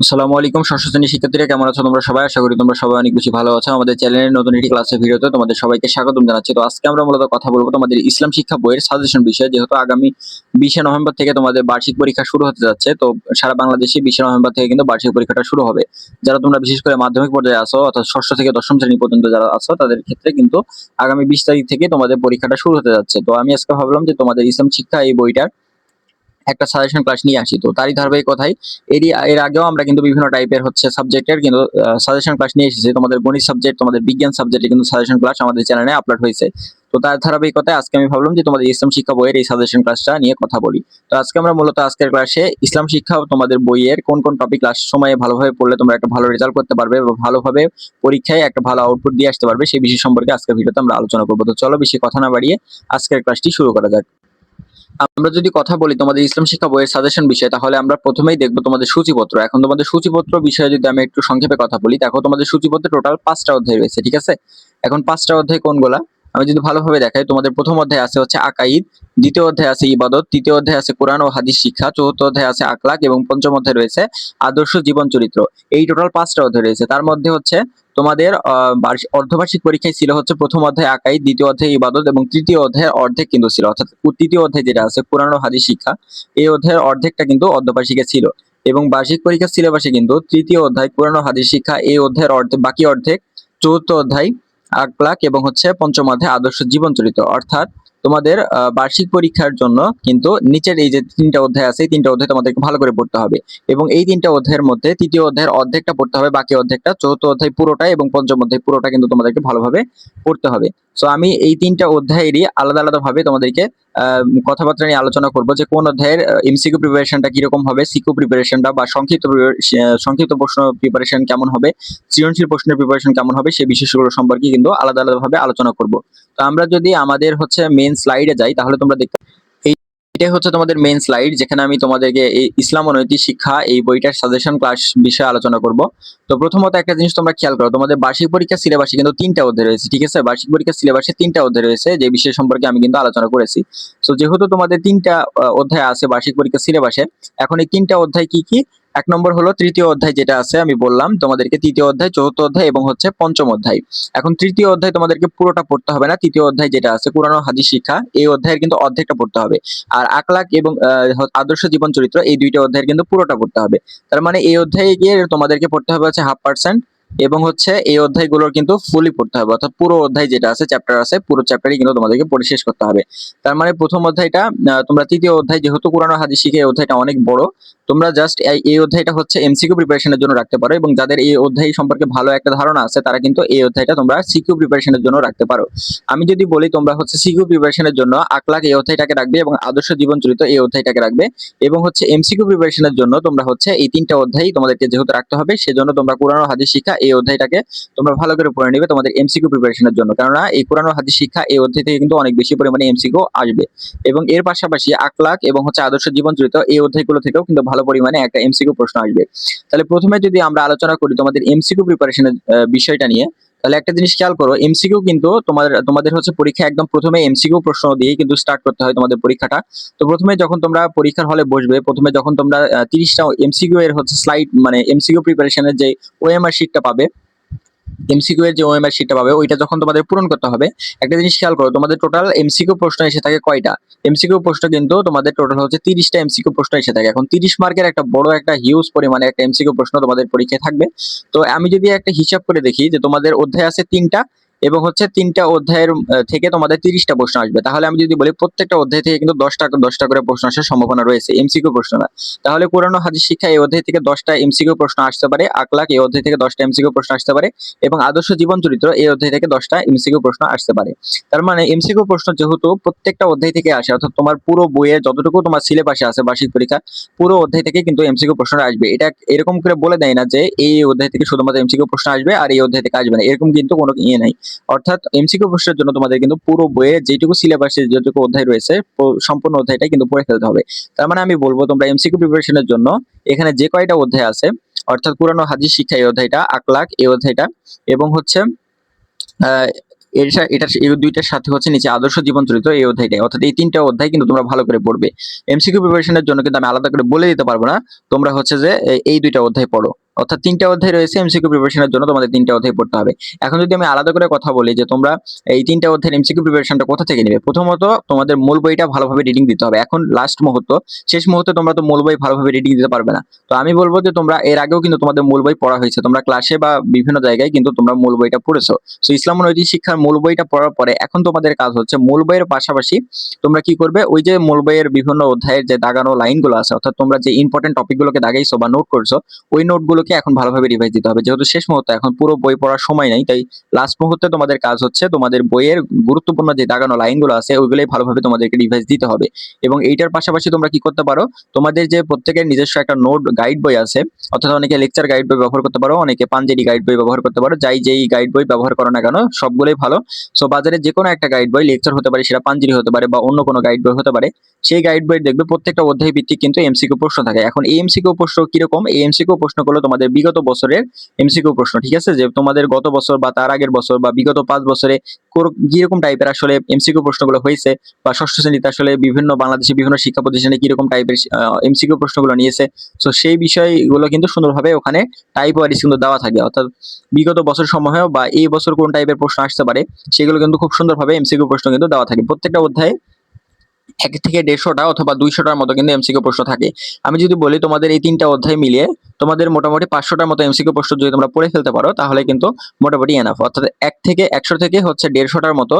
আসসালামু আলাইকুম, ষষ্ঠ শিক্ষার্থীরা কেমন আছো তোমরা সবাই? আশা করি তোমরা সবাই অনেক বেশি ভালো আছো। আমাদের চ্যানেলের নতুন একটি ক্লাসের ভিডিওতে তোমাদের সবাইকে স্বাগতম জানাচ্ছি। তো আজকে আমরা মূলত কথা বলব তোমাদের ইসলাম শিক্ষা বইয়ের সাজেশন বিষয়ে। যেহেতু আগামী বিশে নভেম্বর থেকে তোমাদের বার্ষিক পরীক্ষা শুরু হতে যাচ্ছে, তো সারা বাংলাদেশে বিশে নভেম্বর থেকে কিন্তু বার্ষিক পরীক্ষাটা শুরু হবে। যারা তোমরা বিশেষ করে মাধ্যমিক পর্যায়ে আসো অর্থাৎ ষষ্ঠ থেকে দশম শ্রেণি পর্যন্ত যারা আসো তাদের ক্ষেত্রে কিন্তু আগামী বিশ তারিখ থেকে তোমাদের পরীক্ষাটা শুরু হতে যাচ্ছে। তো আমি আজকে ভাবলাম যে তোমাদের ইসলাম শিক্ষা এই বইটার একটা সাজেশন ক্লাস নিয়ে আসি। তো তারই ধারাবাহিকতায় এরই, এর আগেও আমরা কিন্তু বিভিন্ন টাইপের হচ্ছে সাবজেক্টের কিন্তু সাজেশন ক্লাস নিয়ে এসেছি। তোমাদের গণিত সাবজেক্ট তোমাদের বিজ্ঞান সাবজেক্টে কিন্তু সাজেশন ক্লাস আমাদের চ্যানেলে আপলোড হয়েছে। তো তার ধারাবাহিকতায় আজকে আমি ভাবলাম যে তোমাদের ইসলাম শিক্ষা বইয়ের এই সাজেশন ক্লাসটা নিয়ে কথা বলি। তো আজকে আমরা মূলত আজকের ক্লাসে ইসলাম শিক্ষা তোমাদের বইয়ের কোন কোন টপিক ক্লাস সময়ে ভালোভাবে পড়লে তোমরা একটা ভালো রেজাল্ট করতে পারবে বা ভালোভাবে পরীক্ষায় একটা ভালো আউটপুট দিয়ে আসতে পারবে, সেই বিষয় সম্পর্কে আজকের ভিডিওতে আমরা আলোচনা করব। তো চলো বেশি কথা না বাড়িয়ে আজকের ক্লাসটি শুরু করা যাক। আমরা যদি কথা বলি তোমাদের ইসলাম শিক্ষা বইয়ের সাজেশন বিষয়ে, তাহলে আমরা প্রথমেই দেখব তোমাদের সূচিপত্র। এখন তোমাদের সূচিপত্র বিষয়ে যদি আমি একটু সংক্ষেপে কথা বলি, দেখো তোমাদের সূচিপত্রে টোটাল পাঁচটা অধ্যায় রয়েছে, ঠিক আছে? এখন পাঁচটা অধ্যায় কোনগুলা? আমি যদি ভালোভাবে দেখাই, তোমাদের প্রথম অধ্যায় আছে হচ্ছে আকাইদ, দ্বিতীয় অধ্যায় আছে ইবাদত, তৃতীয় অধ্যায় আছে কোরআন ও হাদিস শিক্ষা, চতুর্থ অধ্যায় আছে আকলাক এবং পঞ্চম অধ্যায় রয়েছে আদর্শ জীবন চরিত্র। এই টোটাল পাঁচটা অধ্যায় রয়েছে। তার মধ্যে হচ্ছে তোমাদের অর্ধবার্ষিক পরীক্ষায় ছিল হচ্ছে প্রথম অধ্যায় আকাই দ্বিতীয় অধ্যায় ইবাদত এবং তৃতীয় অধ্যায়ের অর্ধেক কিন্তু ছিল। অর্থাৎ তৃতীয় অধ্যায় যেটা আছে কোরআন ও হাদিস শিক্ষা, এই অধ্যায়ের অর্ধেকটা কিন্তু অর্ধবার্ষিকে ছিল। এবং বার্ষিক পরীক্ষার সিলেবাসে কিন্তু তৃতীয় অধ্যায় কোরআন ও হাদিস শিক্ষা, এই অধ্যায়ের অর্ধেক বাকি অর্ধেক চতুর্থ অধ্যায় আকলাক এবং হচ্ছে পঞ্চম অধ্যায় আদর্শ জীবন চরিত। অর্থাৎ তোমাদের বার্ষিক পরীক্ষার জন্য কিন্তু নিচের এই যে তিনটা অধ্যায় আছে, এই তিনটা অধ্যায় তোমাদেরকে ভালো করে পড়তে হবে। এবং এই তিনটা অধ্যায়ের মধ্যে তৃতীয় অধ্যায়ের অর্ধেকটা পড়তে হবে, বাকি অর্ধেকটা চতুর্থ অধ্যায় পুরোটা এবং পঞ্চম অধ্যায় পুরোটা কিন্তু তোমাদেরকে ভালোভাবে পড়তে হবে। সো আমি এই তিনটা অধ্যায়েরই আলাদা আলাদাভাবে তোমাদেরকে কথাবার্তা নিয়ে আলোচনা করব যে কোন অধ্যায়ের এমসিকিউ প্রিপারেশনটা কীরকম হবে সিকিউ প্রিপারেশনটা বা সংক্ষিপ্ত সংক্ষিপ্ত প্রশ্ন প্রিপারেশন কেমন হবে, সৃজনশীল প্রশ্নের প্রিপারেশন কেমন হবে সেই বিষয়গুলো সম্পর্কে কিন্তু আলাদা আলাদাভাবে আলোচনা করব। তো আমরা যদি আমাদের হচ্ছে মেন স্লাইডে যাই, তাহলে তোমরা দেখতে এটাই হচ্ছে তোমাদের মেন স্লাইড যেখানে আমি তোমাদেরকে এই ইসলাম ও নৈতিক শিক্ষা এই বইটার সাজেশন ক্লাস বিষয়ে আলোচনা করব। তো প্রথমত একটা জিনিস তোমরা খেয়াল করো, তোমাদের বার্ষিক পরীক্ষা সিলেবাসে কিন্তু তিনটা অধ্যায় রয়েছে, ঠিক আছে? বার্ষিক পরীক্ষা সিলেবাসে তিনটা অধ্যায় রয়েছে, যে বিষয় সম্পর্কে আমি কিন্তু আলোচনা করেছি। তো যেহেতু তোমাদের তিনটা অধ্যায় আছে বার্ষিক পরীক্ষা সিলেবাসে এখন এই তিনটা অধ্যায় কি কি? এক নম্বর হলো তৃতীয় অধ্যায় যেটা আছে, আমি বললাম তোমাদেরকে তৃতীয় অধ্যায়, চতুর্থ অধ্যায় এবং হচ্ছে পঞ্চম অধ্যায়। এখন তৃতীয় অধ্যায় তোমাদেরকে পুরোটা পড়তে হবে না। তৃতীয় অধ্যায় যেটা আছে, পুরানো হাদি শিক্ষা, এই অধ্যায়ের কিন্তু অর্ধেকটা পড়তে হবে। আর আকলাক এবং আদর্শ জীবন চরিত্র, এই দুইটা অধ্যায়ের কিন্তু পুরোটা পড়তে হবে। তার মানে এই অধ্যায়ে গিয়ে তোমাদেরকে পড়তে হবে হচ্ছে হাফ পার্সেন্ট এবং হচ্ছে এই অধ্যায়গুলোর কিন্তু ফুলি পড়তে হবে। অর্থাৎ পুরো অধ্যায় যেটা আছে চ্যাপ্টার আছে, পুরো চ্যাপ্টারই কিন্তু তোমাদেরকে পড়ে শেষ করতে হবে। তার মানে প্রথম অধ্যায়টা তোমরা তৃতীয় অধ্যায় যেহেতু কোরআন ও হাদিস শিখে এই অধ্যায়টা অনেক বড়, তোমরা জাস্ট এই অধ্যায়টা হচ্ছে এমসিকিউ প্রিপারেশনের জন্য রাখতে পারো এবং যাদের এই অধ্যায় সম্পর্কে ভালো একটা ধারণা আছে, তারা কিন্তু এই অধ্যায়টা তোমরা সিকিউ প্রিপারেশনের জন্য রাখতে পারো। আমি যদি বলি তোমরা হচ্ছে সিকিউ প্রিপারেশনের জন্য আকলাক এই অধ্যায়টাকে রাখবে এবং আদর্শ জীবন চরিত্র এই অধ্যায়টাকে রাখবে এবং হচ্ছে এমসিকিউ প্রিপারেশনের জন্য তোমরা হচ্ছে এই তিনটা অধ্যায় তোমাদেরকে যেহেতু রাখতে হবে, সেজন্য তোমরা কোরআন ও হাদিস শিক্ষা এই অধ্যায়টাকে তোমরা ভালো করে পড়ে নিবে তোমাদের এমসিকিউ প্রিপারেশনের জন্য। কেননা এই কোরআন হাদিস শিক্ষা এই অধ্যায় থেকে কিন্তু অনেক বেশি পরিমাণে এমসিকিউ আসবে। এবং এর পাশাপাশি আকলাক এবং হচ্ছে আদর্শ জীবন চরিত্র এই অধ্যায়গুলো থেকেও কিন্তু ভালো পরিমাণে একটা এমসিকিউ প্রশ্ন আসবে। তাহলে প্রথমে যদি আমরা আলোচনা করি তোমাদের এমসিকিউ প্রিপারেশনের বিষয়টা নিয়ে তাহলে একটা জিনিস খেয়াল করো এমসিকিউ কিন্তু তোমাদের তোমাদের হচ্ছে পরীক্ষা একদম প্রথমে এমসিকিউ প্রশ্ন দিয়ে কিন্তু স্টার্ট করতে হয় তোমাদের পরীক্ষাটা। তো প্রথমে যখন তোমরা পরীক্ষার হলে বসবে, প্রথমে যখন তোমরা তিরিশটা এমসিকিউ এর হচ্ছে স্লাইড মানে এমসিকিউ প্রিপারেশনের যে ওএমআর শিটটা পাবে এমসিকিউ এর যে ওএমআর শিটটা পাবে, ওইটা যখন তোমাদের পূরণ করতে হবে, একটা জিনিস খেয়াল করো, তোমাদের টোটাল এমসিকিউ প্রশ্ন এসে থাকে কয়টা? এমসিকিউ প্রশ্ন কিন্তু তোমাদের টোটাল হচ্ছে তিরিশটা এমসিকিউ প্রশ্ন এসে থাকে। এখন তিরিশ মার্কের একটা বড় একটা হিউজ পরিমাণে একটা এমসিকিউ প্রশ্ন তোমাদের পরীক্ষায় থাকবে। তো আমি যদি একটা হিসাব করে দেখি যে তোমাদের অধ্যায় আছে তিনটা এবং হচ্ছে তিনটা অধ্যায়ের থেকে তোমাদের তিরিশটা প্রশ্ন আসবে। তাহলে আমি যদি বলি প্রত্যেকটা অধ্যায় থেকে কিন্তু দশটা দশটা করে প্রশ্ন আসার সম্ভাবনা রয়েছে এমসিকিউ প্রশ্ন না। তাহলে ও হাদিস শিক্ষা এই অধ্যায় থেকে দশটা এমসিকিউ প্রশ্ন আসতে পারে আকলাক এই অধ্যায় থেকে দশটা এমসিকিউ প্রশ্ন আসতে পারে, এবং আদর্শ জীবন চরিত্র এই অধ্যায় থেকে দশটা এমসিকিউ প্রশ্ন আসতে পারে। তার মানে এমসিকিউ প্রশ্ন যেহেতু প্রত্যেকটা অধ্যায় থেকে আসে, অর্থাৎ তোমার পুরো বইয়ে যতটুকু তোমার সিলেবাসে আছে, বার্ষিক পরীক্ষা, পুরো অধ্যায় থেকে কিন্তু এমসিকিউ প্রশ্ন আসবে। এটা এরকম করে বলে দেয় না যে এই অধ্যায় থেকে শুধুমাত্র এমসিকিউ প্রশ্ন আসবে আর এই অধ্যায় থেকে আসবে না, এরকম কিন্তু কোনো ইয়ে নাই। অর্থাৎ এমসিকিউ প্রশ্নের জন্য তোমাদের কিন্তু পুরো বইয়ে যেটুকু সিলেবাসে যেটুকু অধ্যায় রয়েছে সম্পূর্ণ অধ্যায়টা কিন্তু পড়ে ফেলতে হবে। তার মানে আমি বলব তোমরা এমসিকিউ প্রিপারেশনের জন্য এখানে যে কয়টা অধ্যায় আছে, অর্থাৎ পুরানো হাদিস শিক্ষা এই অধ্যায়টা আকলাক এই অধ্যায়টা, এবং হচ্ছে সা- এটার এই দুইটার সাথে হচ্ছে নিচে আদর্শ জীবন চরিত্র এই অধ্যায়টাই। অর্থাৎ এই তিনটা অধ্যায় কিন্তু তোমরা ভালো করে পড়বে। এমসিকিউ প্রিপারেশনের জন্য কিন্তু আমি আলাদা করে বলে দিতে পারব না। তোমরা হচ্ছে যে এই দুইটা অধ্যায় পড়ো। অর্থাৎ তিনটা অধ্যায় রয়েছে এমসিকিউ প্রিপারেশনের জন্য তোমাদের তিনটা অধ্যায় পড়তে হবে। এখন যদি আমি আলাদা করে কথা বলি যে তোমরা এই তিনটা অধ্যায়ের এমসিকিউ প্রিপারেশনটা কোথা থেকে নিবে, প্রথমত তোমাদের মূল বইটা ভালোভাবে রিডিং দিতে হবে। এখন লাস্ট মুহূর্ত, শেষ মুহূর্তে তোমরা তো মূল বই ভালোভাবে রিডিং দিতে পারবে না। তো আমি বলব যে তোমরা এর আগেও কিন্তু তোমাদের মূল বই পড়া হয়েছে। তোমরা ক্লাসে বা বিভিন্ন জায়গায় কিন্তু তোমরা মূল বইটা পড়েছো। তো ইসলাম নৈতিক শিক্ষার মূল বইটা পড়ার পরে এখন তোমাদের কাজ হচ্ছে মূল বইয়ের পাশাপাশি তোমরা কি করবে? ওই যে মূল বইয়ের বিভিন্ন অধ্যায়ের যে দাগানো লাইনগুলো আছে, অর্থাৎ তোমরা যে ইম্পর্টেন্ট টপিকগুলোকে দাগাইছো বা নোট করছ, ওই নোটগুলোকে এখন ভালোভাবে রিভাইজ দিতে হবে। যেহেতু শেষ মুহূর্তে এখন পুরো বই পড়ার সময় নাই, তাই লাস্ট মুহূর্তে তোমাদের কাজ হচ্ছে তোমাদের বইয়ের গুরুত্বপূর্ণ যে দাগানো লাইনগুলো আছে, ওইগুলোই ভালোভাবে তোমাদেরকে রিভাইজ দিতে হবে। এবং এইটার পাশাপাশি তোমরা কি করতে পারো, তোমাদের যে প্রত্যেকের নিজস্ব একটা নোট গাইড বই আছে, অর্থাৎ অনেকে লেকচার গাইড বই ব্যবহার করতে পারো, অনেকে পাঞ্জেরি গাইড বই ব্যবহার করতে পারো, যাই যেই গাইড বই ব্যবহার করো না কেন, সবগুলোই ভালো। সো বাজারে যে কোনো একটা গাইড বই লেকচার হতে পারে, সেটা পাঞ্জেরি হতে পারে বা অন্য কোনো গাইড বই হতে পারে, সেই গাইড বই দেখবে প্রত্যেকটা অধ্যায় ভিত্তিক কিন্তু এমসিকিউ প্রশ্ন থাকে। এখন এমসিকিউ প্রশ্ন কীরকম? এমসিকিউ প্রশ্নগুলো তোমাদের বিগত বছরের এমসিকিউ প্রশ্ন, ঠিক আছে? যে তোমাদের গত বছর বা তার আগের বছর বা বিগত পাঁচ বছরে কীরকম টাইপের আসলে এমসিকিউ প্রশ্নগুলো হয়েছে বা ষষ্ঠ শ্রেণীতে আসলে বিভিন্ন বাংলাদেশে বিভিন্ন শিক্ষা প্রতিষ্ঠানে কীরকম টাইপের এমসিকিউ প্রশ্নগুলো নিয়েছে। তো সেই বিষয়গুলো কিন্তু সুন্দরভাবে ওখানে টাইপ ওয়াইজ কিন্তু দেওয়া থাকে। অর্থাৎ বিগত বছর সমূহেও বা এই বছর কোন টাইপের প্রশ্ন আসতে পারে, সেগুলো কিন্তু খুব সুন্দরভাবে এমসিকিউ প্রশ্ন কিন্তু দেওয়া থাকে। প্রত্যেকটা অধ্যায়ে এক থেকে দেড়শোটা অথবা দুইশোটার মতো কিন্তু এমসিকিউ প্রশ্ন থাকে। আমি যদি বলি তোমাদের এই তিনটা অধ্যায় মিলিয়ে তোমাদের মোটামুটি পাঁচশোটার মতো এমসিকিউ প্রশ্ন যদি তোমরা পড়ে ফেলতে পারো, তাহলে কিন্তু মোটামুটি এনাফ অর্থাৎ এক থেকে একশো থেকে হচ্ছে দেড়শোটার মতো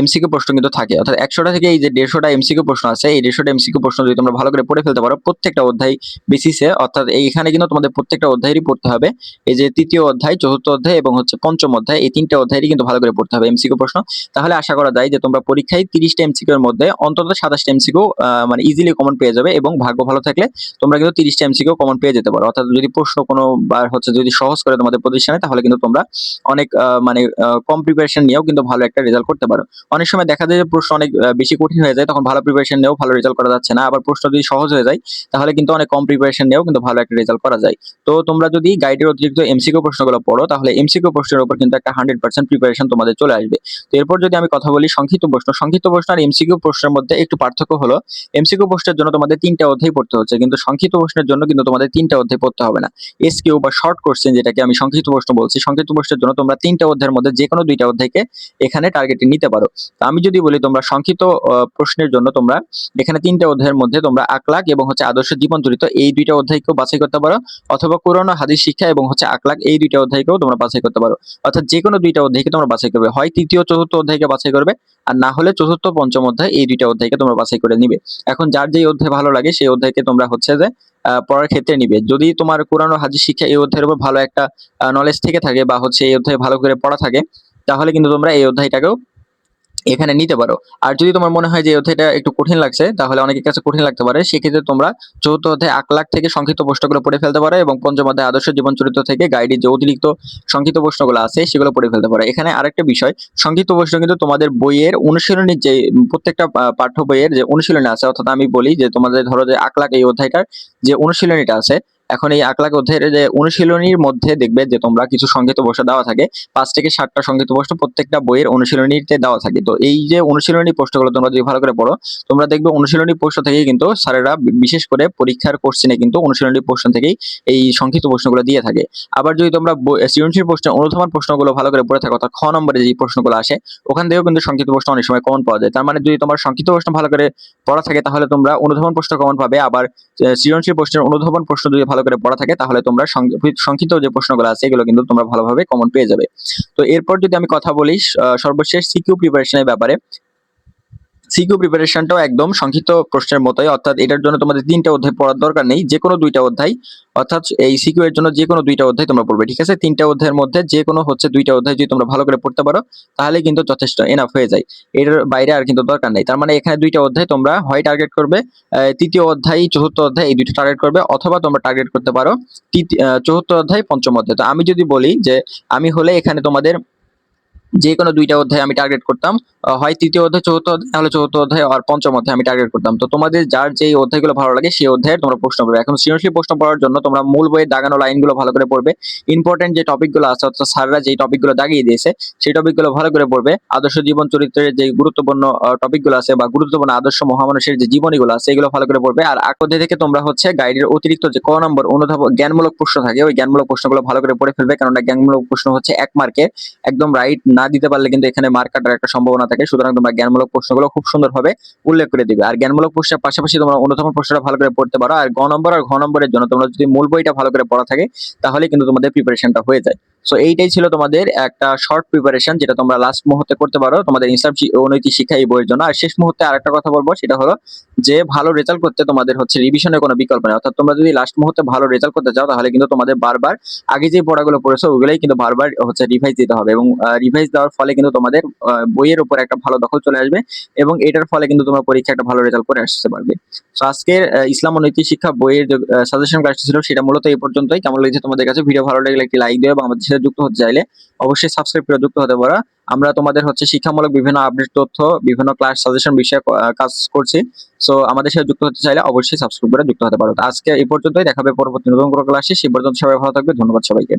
এমসিকিউ প্রশ্ন কিন্তু থাকে। অর্থাৎ একশোটা থেকে এই যে দেড়শোটা এমসিকিউ প্রশ্ন আছে, এই দেড়শোটা এমসিকিউ প্রশ্ন যদি তোমরা ভালো করে পড়ে ফেলতে পারো প্রত্যেকটা অধ্যায় বেসিসে অর্থাৎ এইখানে কিন্তু তোমাদের প্রত্যেকটা অধ্যায়েরই পড়তে হবে। এই যে তৃতীয় অধ্যায়, চতুর্থ অধ্যায় এবং হচ্ছে পঞ্চম অধ্যায়, এই তিনটা অধ্যায়েরই কিন্তু ভালো করে পড়তে হবে এমসিকিউ প্রশ্ন। তাহলে আশা করা যায় যে তোমরা পরীক্ষায় তিরিশটা এমসিকিউ এর মধ্যে অন্তত সাতাশটা এমসিকিউ মানে ইজিলি কমন পেয়ে যাবে এবং ভাগ্য ভালো থাকলে তোমরা কিন্তু তিরিশটা এমসিকিউ কমন পেয়ে যেতে পারো। অর্থাৎ যদি প্রশ্ন কোনো বার হচ্ছে যদি সহজ করে তোমাদের প্রতিষ্ঠানে, তাহলে কিন্তু তোমরা অনেক মানে কম প্রিপারেশন নিয়েও কিন্তু ভালো একটা রেজাল্ট করতে পারো। অনেক সময় দেখা যায় যে প্রশ্ন অনেক বেশি কঠিন হয়ে যায়, তখন ভালো প্রিপারেশন নিয়েও ভালো রেজাল্ট করা যাচ্ছে না। আবার প্রশ্ন যদি সহজ হয়ে যায়, তাহলে কিন্তু অনেক কম প্রিপারেশন নিয়েও কিন্তু ভালো একটা রেজাল্ট করা যায়। তো তোমরা যদি গাইডের অতিরিক্ত এমসিকিউ প্রশ্নগুলো পড়ো, তাহলে এমসিকিউ প্রশ্নের উপর কিন্তু একটা হান্ড্রেড পার্সেন্ট প্রিপারেশন তোমাদের চলে আসবে। তো এরপর যদি আমি কথা বলি সংক্ষিপ্ত প্রশ্ন সংক্ষিপ্ত প্রশ্ন আর এমসিকিউ প্রশ্নের মধ্যে একটু পার্থক্য হলো এমসিকিউ প্রশ্নের জন্য তোমাদের তিনটা অধ্যায় পড়তে হচ্ছে, কিন্তু সংক্ষিপ্ত প্রশ্নের জন্য কিন্তু তোমাদের তিনটা অধ্যায় পড়তে হবে না। এসকিউ বা শর্ট কোশ্চেন যেটাকে আমি সংক্ষিপ্ত প্রশ্ন বলছি, সংক্ষিপ্ত প্রশ্নের জন্য তোমরা তিনটা অধ্যায়ের মধ্যে যে কোনো দুইটা অধ্যায়কে এখানে টার্গেটে নিতে পারো। আমি যদি বলি, তোমরা সংক্ষিপ্ত প্রশ্নের জন্য তোমরা এখানে তিনটা অধ্যায়ের মধ্যে তোমরা আকলাক এবং হচ্ছে আদর্শ জীবন চরিত্র এই দুইটা অধ্যায়কেও বাছাই করতে পারো, অথবা কোরআন হাদিস শিক্ষা এবং হচ্ছে আকলাক এই দুইটা অধ্যায়কেও তোমরা বাছাই করতে পারো। অর্থাৎ যে কোনো দুইটা অধ্যায়কে তোমরা বাছাই করবে। হয় তৃতীয়, চতুর্থ অধ্যায়কে বাছাই করবে, আর না হলে চতুর্থ, পঞ্চম অধ্যায় এই দুইটা অধ্যায়কে তোমরা বাছাই করে নিবে। এখন যার যেই অধ্যায় ভালো লাগে, সেই অধ্যায়কে তোমরা হচ্ছে যে পড়ার ক্ষেত্রে নিবে। যদি তোমার কোরআন হাদিস শিক্ষা এই অধ্যায়ের উপর ভালো একটা নলেজ থেকে থাকে বা হচ্ছে এই অধ্যায় ভালো করে পড়া থাকে, তাহলে কিন্তু তোমরা এই অধ্যায়টাকেও এখানে নিতে পারো। আর যদি তোমার মনে হয় যে অধ্যায়টা একটু কঠিন লাগছে, তাহলে অনেকের কাছে কঠিন লাগতে পারে। সেক্ষেত্রে তোমরা চতুর্থ অধ্যায় এক লাখ থেকে সংক্ষিপ্ত প্রশ্নগুলো পড়ে ফেলতে পারো এবং পঞ্চম অধ্যায় আদর্শ জীবন চরিত্র থেকে গাইডের যে অতিরিক্ত সংক্ষিপ্ত প্রশ্নগুলো আছে, সেগুলো পড়ে ফেলতে পারো। এখানে আরেকটা বিষয়, সংক্ষিপ্ত প্রশ্ন কিন্তু তোমাদের বইয়ের অনুশীলনীর যে প্রত্যেকটা পাঠ্য বইয়ের যে অনুশীলনী আছে, অর্থাৎ আমি বলি যে তোমাদের ধরো যে আকলাক এই অধ্যায়টার যে অনুশীলনীটা আছে এখন এই আকলাক অধ্যায়ের যে অনুশীলনীর মধ্যে দেখবে যে তোমরা কিছু সংক্ষিপ্ত প্রশ্ন দেওয়া থাকে, পাঁচ থেকে সাতটা সংক্ষিপ্ত প্রশ্ন প্রত্যেকটা বইয়ের অনুশীলনীতে দেওয়া থাকে। তো এই যে অনুশীলনী প্রশ্নগুলো তোমরা যদি ভালো করে পড়ো, তোমরা দেখবে অনুশীলনী প্রশ্ন থেকেই কিন্তু স্যারেরা বিশেষ করে পরীক্ষার কোশ্চেনে কিন্তু অনুশীলনী প্রশ্ন থেকেই এই সংক্ষিপ্ত প্রশ্নগুলো দিয়ে থাকে। আবার যদি তোমরা সৃজনশীল প্রশ্নের অনুধাবন প্রশ্নগুলো ভালো করে পড়ে থাকো, অর্থাৎ খ নম্বরে যে প্রশ্নগুলো আসে, ওখান থেকেও কিন্তু সংক্ষিপ্ত প্রশ্ন অনেক সময় কমন পাওয়া যায়। তার মানে যদি তোমার সংক্ষিপ্ত প্রশ্ন ভালো করে পড়া থাকে, তাহলে তোমরা অনুধাবন প্রশ্ন কমন পাবে। আবার সৃজনশীল প্রশ্নের অনুধাবন প্রশ্ন যদি ভালো করে পড়া থাকে, তাহলে তোমরা সংক্ষিপ্ত যে প্রশ্নগুলো আছে, এগুলো কিন্তু তোমরা ভালোভাবে কমন পেয়ে যাবে। তো এরপর যদি আমি কথা বলি সর্বশেষ সিকিউ প্রিপারেশনের ব্যাপারে সিকিউ প্রিপারেশনটাও একদম সংক্ষিপ্ত প্রশ্নের মতোই, অর্থাৎ এটার জন্য তোমাদের তিনটা অধ্যায় পড়ার দরকার নেই যে কোনো দুইটা অধ্যায়, অর্থাৎ এই সিকিউ এর জন্য যে কোনো দুইটা অধ্যায় তোমরা পড়বে, ঠিক আছে? তিনটা অধ্যায়ের মধ্যে যে কোনো হচ্ছে দুইটা অধ্যায় যদি তোমরা ভালো করে পড়তে পারো তাহলে কিন্তু যথেষ্ট এনাফ হয়ে যায়। এটার বাইরে আর কিন্তু দরকার নেই, তার মানে এখানে দুইটা অধ্যায় তোমরা হয় টার্গেট করবে তৃতীয় অধ্যায়, চতুর্থ অধ্যায় এই দুইটা টার্গেট করবে, অথবা তোমরা টার্গেট করতে পারো চতুর্থ অধ্যায় পঞ্চম অধ্যায়। তো আমি যদি বলি যে, আমি হলে এখানে তোমাদের যে কোনো দুইটা অধ্যায় আমি টার্গেট করতাম। হয় তৃতীয় অধ্যায়, চতুর্থ অধ্যায়, নাহলে চতুর্থ অধ্যায় আর পঞ্চম অধ্যায় আমি টার্গেট করতাম। তো তোমাদের যার যেই অধ্যায়গুলো ভালো লাগে, সেই অধ্যায়ের তোমরা প্রশ্ন পড়বে এখন সৃজনশীল প্রশ্ন পড়ার জন্য তোমরা মূল বইয়ের দাগানো লাইনগুলো ভালো করে পড়বে। ইম্পর্টেন্ট যে টপিকগুলো আছে, অর্থাৎ স্যাররা যেই টপিকগুলো দাগিয়ে দিয়েছে, সেই টপিকগুলো ভালো করে পড়বে। আদর্শ জীবন চরিত্রের যে গুরুত্বপূর্ণ টপিকগুলো আছে বা গুরুত্বপূর্ণ আদর্শ মহামানুষের যে জীবনীগুলো আছে, এগুলো ভালো করে পড়বে। আর আকদে থেকে তোমরা হচ্ছে গাইডের অতিরিক্ত যে ক নম্বর অনুধাব জ্ঞানমূলক প্রশ্ন থাকে, ওই জ্ঞানমূলক প্রশ্নগুলো ভালো করে পড়ে ফেলবে। কেননা জ্ঞানমূলক প্রশ্ন হচ্ছে এক মার্কে একদম রাইট না দিতে পারলে কিন্তু এখানে মার্ক কাটার একটা সম্ভাবনা থাকে। সুতরাং তোমরা জ্ঞানমূলক প্রশ্নগুলো খুব সুন্দরভাবে উল্লেখ করে দিবে। আর জ্ঞানমূলক প্রশ্নের পাশাপাশি তোমরা অন্যতম প্রশ্নটা ভালো করে পড়তে পারো। আর গ নম্বর আর ঘ নম্বরের জন্য তোমরা যদি মূল বইটা ভালো করে পড়া থাকে তাহলে কিন্তু তোমাদের প্রিপারেশনটা হয়ে যায়। সো এইটাই ছিল তোমাদের একটা শর্ট প্রিপারেশন যেটা তোমরা লাস্ট মুহূর্তে করতে পারো। তোমাদের নৈতিক শিক্ষা এই বইয়ের জন্য। আর শেষ মুহূর্তে আরেকটা কথা বলব, সেটা হলো যে ভালো রেজাল্ট করতে তোমাদের হচ্ছে রিভিশনের কোনো বিকল্প নেই। অর্থাৎ তোমরা যদি লাস্ট মুহূর্তে ভালো রেজাল্ট করতে চাও, তাহলে কিন্তু তোমাদের বারবার আগে যে পড়াগুলো পড়েছো, ওগুলোই কিন্তু বারবার হচ্ছে রিভাইজ দিতে হবে এবং রিভাইজ দেওয়ার ফলে কিন্তু তোমাদের বইয়ের উপর একটা ভালো দখল চলে আসবে এবং এটার ফলে কিন্তু তোমরা পরীক্ষা একটা ভালো রেজাল্ট করে আসতে পারবে। তো আজকের ইসলাম ও নৈতিক শিক্ষা বইয়ের যে সাজেশন ক্লাসটি ছিল, সেটা মূলত এই পর্যন্তই। কেমন লেগেছে তোমাদের কাছে? ভিডিও ভালো লাগলে একটি লাইক দিও এবং আমাদের সাথে যুক্ত হতে চাইলে অবশ্যই সাবস্ক্রাইব করে যুক্ত হতে পারো। আমরা তোমাদের হচ্ছে শিক্ষামূলক বিভিন্ন আপডেট তথ্য, বিভিন্ন ক্লাস সাজেশন বিষয়ে কাজ করছি। সো আমাদের সাথে যুক্ত হতে চাইলে অবশ্যই সাবস্ক্রাইব করে যুক্ত হতে পারো। আজকে এই পর্যন্তই। দেখাবে পরবর্তী নতুন কোনো ক্লাসে সে পর্যন্ত সবাই ভালো থাকবে। ধন্যবাদ সবাইকে।